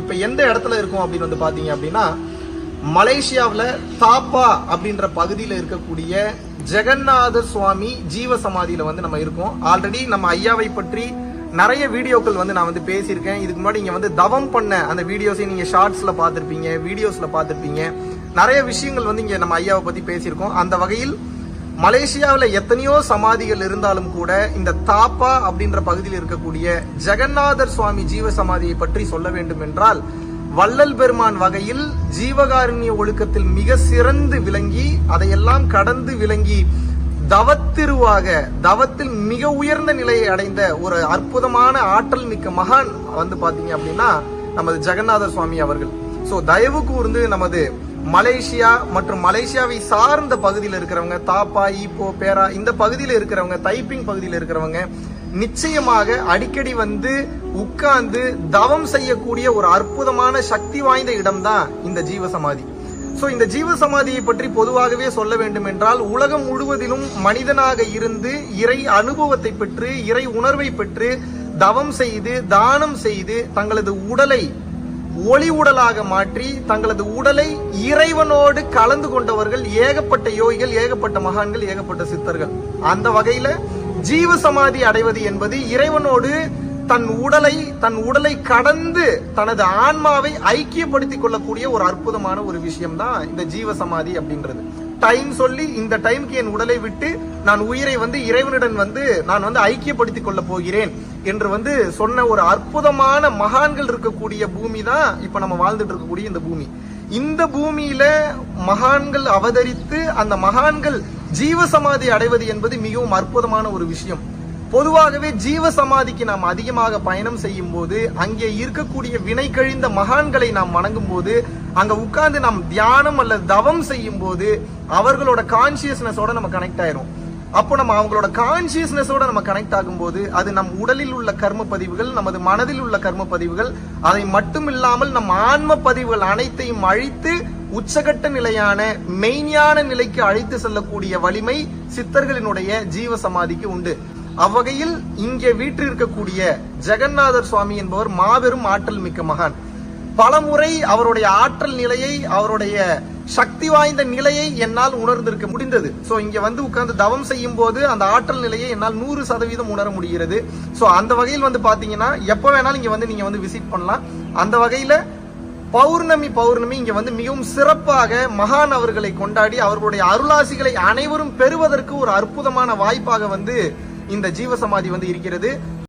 இப்போ எந்த இடத்துல இருக்கும் அப்படின்னு வந்து பார்த்தீங்க அப்படின்னா மலேசியாவில் தாப்பா அப்படின்ற பகுதியில் இருக்கக்கூடிய ஜெகநாதர் சுவாமி ஜீவ சமாதியில் வந்து நம்ம இருக்கோம். ஆல்ரெடி நம்ம ஐயாவை பற்றி நிறைய வீடியோக்கள் வந்து நான் வந்து பேசியிருக்கேன். இதுக்கு முன்னாடி இங்கே வந்து தவம் பண்ண அந்த வீடியோஸை நீங்கள் ஷார்ட்ஸில் பார்த்துருப்பீங்க வீடியோஸில் பார்த்துருப்பீங்க. நிறைய விஷயங்கள் வந்து இங்கே நம்ம ஐயாவை பற்றி பேசியிருக்கோம். அந்த வகையில் மலேசியாவில் எத்தனையோ சமாதிகள் இருந்தாலும் கூட இந்த தாப்பா அப்படின்ற பகுதியில் இருக்கக்கூடிய ஜெகநாதர் சுவாமி ஜீவ சமாதியை பற்றி சொல்ல வேண்டும் என்றால் வள்ளல் பெருமான் வகையில் ஜீவகாருண்ய ஒழுக்கத்தில் மிக சிறந்து விளங்கி அதையெல்லாம் கடந்து விளங்கி தவத்திருவாக தவத்தில் மிக உயர்ந்த நிலையை அடைந்த ஒரு அற்புதமான ஆற்றல் மிக்க மகான் வந்து பாத்தீங்க அப்படின்னா நமது ஜெகநாத சுவாமி அவர்கள். ஸோ தயவு கூர்ந்து நமது மலேசியா மற்றும் மலேசியாவை சார்ந்த பகுதியில் இருக்கிறவங்க தாப்பா ஈப்போ பேரா இந்த பகுதியில் இருக்கிறவங்க தைப்பிங் பகுதியில் இருக்கிறவங்க நிச்சயமாக அடிக்கடி வந்து உட்கார்ந்து தவம் செய்யக்கூடிய ஒரு அற்புதமான சக்தி வாய்ந்த இடம்தான் இந்த ஜீவ சமாதி இந்த ஜீவ சமாதியை பற்றி பொதுவாகவே சொல்ல வேண்டும் என்றால் உலகம் முழுவதிலும் மனிதனாக இருந்து இறை அனுபவத்தை பெற்று இறை உணர்வை பெற்று தவம் செய்து தானம் செய்து தங்களது உடலை ஒளி உடலாக மாற்றி தங்களது உடலை இறைவனோடு கலந்து கொண்டவர்கள் ஏகப்பட்ட யோகிகள் ஏகப்பட்ட மகான்கள் ஏகப்பட்ட சித்தர்கள். அந்த வகையில ஜீவ சமாதி அடைவது என்பது இறைவனோடு தன் உடலை தன் உடலை கடந்து தனது ஆன்மாவை ஐக்கியப்படுத்திக் கொள்ளக்கூடிய ஒரு அற்புதமான ஒரு விஷயம் தான் இந்த ஜீவ சமாதி அப்படின்றது. டைம் சொல்லி இந்த டைம்க்கு என் உடலை விட்டு நான் உயிரை வந்து இறைவனுடன் வந்து நான் வந்து ஐக்கியப்படுத்திக் கொள்ள போகிறேன் என்று வந்து சொன்ன ஒரு அற்புதமான மகான்கள் இருக்கக்கூடிய பூமி தான் இப்ப நம்ம வாழ்ந்துட்டு இருக்கக்கூடிய இந்த பூமி. இந்த பூமியில மகான்கள் அவதரித்து அந்த மகான்கள் ஜீவ சமாதி அடைவது என்பது மிகவும் அற்புதமான ஒரு விஷயம். பொதுவாகவே ஜீவ சமாதிக்கு நாம் அதிகமாக பயணம் செய்யும் போது அங்கே இருக்கக்கூடிய வினை கழிந்த மகான்களை நாம் வணங்கும் போது அங்க உட்கார்ந்து நாம் தியானம் அல்லது தவம் செய்யும் போது அவர்களோட கான்சியஸ்னஸோட நம்ம கனெக்ட் ஆயிரும். அப்போ நம்ம அவங்களோட கான்சியஸ்னஸோட நம்ம கனெக்ட் ஆகும்போது அது நம் உடலில் உள்ள கர்ம பதிவுகள் நமது மனதில் உள்ள கர்ம பதிவுகள் அதை மட்டும் இல்லாமல் நம் ஆன்ம பதிவுகள் அனைத்தையும் அழித்து உச்சகட்ட நிலையான மெய்ஞான நிலைக்கு அழைத்து செல்லக்கூடிய வலிமை சித்தர்களினுடைய ஜீவ சமாதிக்கு உண்டு. அவ்வகையில் இங்கே வீற்றிருக்கக்கூடிய ஜெகநாதர் சுவாமி என்பவர் மாபெரும் ஆற்றல் மிக்க மகான். பலமுறை அவருடைய ஆற்றல் நிலையை அவருடைய சக்தி வாய்ந்த நிலையை என்னால் உணர்ந்திருக்க முடிந்தது. ஸோ இங்கே வந்து உட்காந்து தவம் செய்யும் போது அந்த ஆற்றல் நிலையை என்னால் நூறு சதவீதம் உணர முடிகிறது. ஸோ அந்த வகையில் வந்து பார்த்தீங்கன்னா எப்போ வேணாலும் இங்கே வந்து நீங்கள் வந்து விசிட் பண்ணலாம். அந்த வகையில் பௌர்ணமி பௌர்ணமி இங்கே வந்து மிகவும் சிறப்பாக மகான் அவர்களை கொண்டாடி அவர்களுடைய அருளாசிகளை அனைவரும் பெறுவதற்கு ஒரு அற்புதமான வாய்ப்பாக வந்து இந்த ஜீவசமாதி வந்து இருக்கிறது.